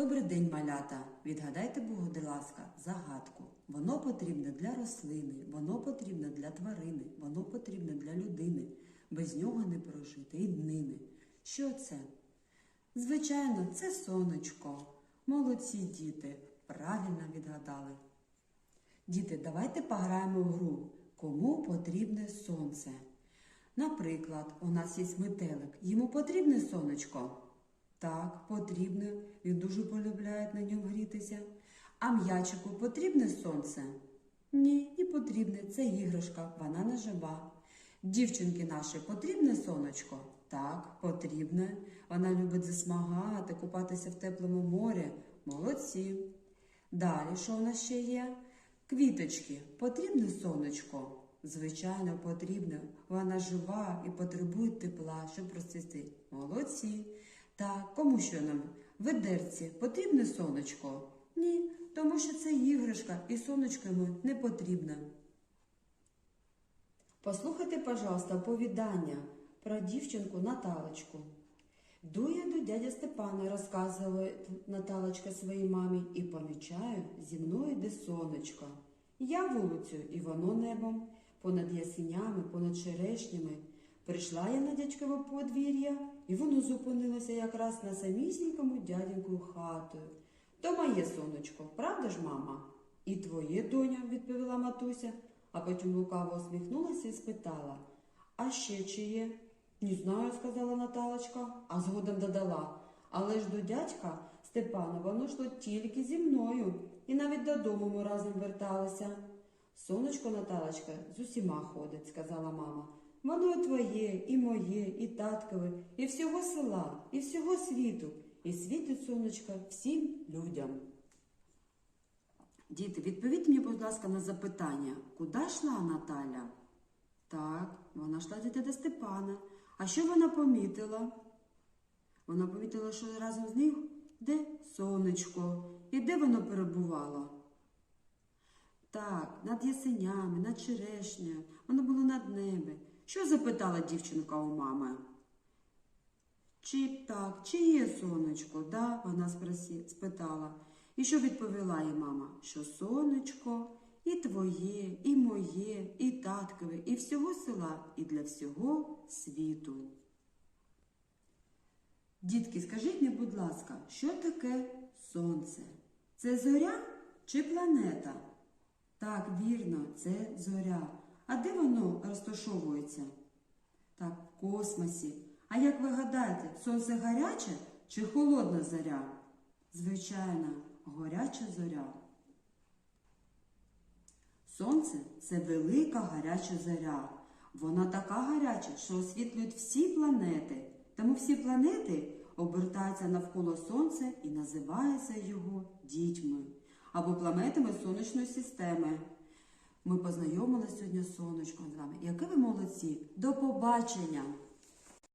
Добрий день, малята! Відгадайте, будь ласка, загадку. Воно потрібне для рослини, воно потрібне для тварини, воно потрібне для людини. Без нього не прожити і днини. Що це? Звичайно, це сонечко. Молодці діти, правильно відгадали. Діти, давайте пограємо в гру. Кому потрібне сонце? Наприклад, у нас є метелик. Йому потрібне сонечко? Так, потрібне. Він дуже полюбляє на ньому грітися. А м'ячику потрібне сонце? Ні, не потрібне. Це іграшка, вона не жива. Дівчинки наші потрібне сонечко? Так, потрібне. Вона любить засмагати, купатися в теплому морі. Молодці. Далі, що у нас ще є? Квіточки, потрібне сонечко? Звичайно, потрібне. Вона жива і потребує тепла, щоб розцвісти. Молодці. Так, кому що нам? Ведерці, потрібне сонечко? Ні, тому що це іграшка і сонечко йому не потрібне. Послухайте, пожалуйста, оповідання про дівчинку Наталочку. До дядя Степана, розказує Наталочка своїй мамі, і помічаю, зі мною йде сонечко. Я вулицю, і воно небом, понад ясенями, понад черешнями. Прийшла я на дядькове подвір'я, і воно зупинилося якраз на самісінькому дядінку хатою. То моє сонечко, правда ж, мама? І твоє, доня, відповіла матуся, а потім лукаво усміхнулася і спитала, а ще чиє? Не знаю, сказала Наталочка, а згодом додала. Але ж до дядька Степана воно йшло тільки зі мною, і навіть додому ми разом верталися. Сонечко Наталочка з усіма ходить, сказала мама. Воно твоє, і моє, і таткове, і всього села, і всього світу, і світить сонечко всім людям. Діти, відповідь мені, будь ласка, на запитання, куди йшла Наталя? Так, вона йшла до Степана. А що вона помітила? Вона помітила, що разом з ним де сонечко, і де воно перебувало? Так, над ясенями, над черешнею, воно було над небом. Що запитала дівчинка у мами? Чи так, чи є сонечко? Да, вона спитала. І що відповіла їй мама? Що сонечко і твоє, і моє, і таткове, і всього села, і для всього світу. Дітки, скажіть мені, будь ласка, що таке сонце? Це зоря чи планета? Так, вірно, це зоря. А де воно розташовується? Так, в космосі. А як ви гадаєте, сонце гаряче чи холодна зоря? Звичайно, горяча зоря. Сонце це велика гаряча зоря. Вона така гаряча, що освітлюють всі планети. Тому всі планети обертаються навколо Сонця і називаються його дітьми або планетами сонячної системи. Ми познайомилися сьогодні сонечком з вами. Які ви молодці! До побачення!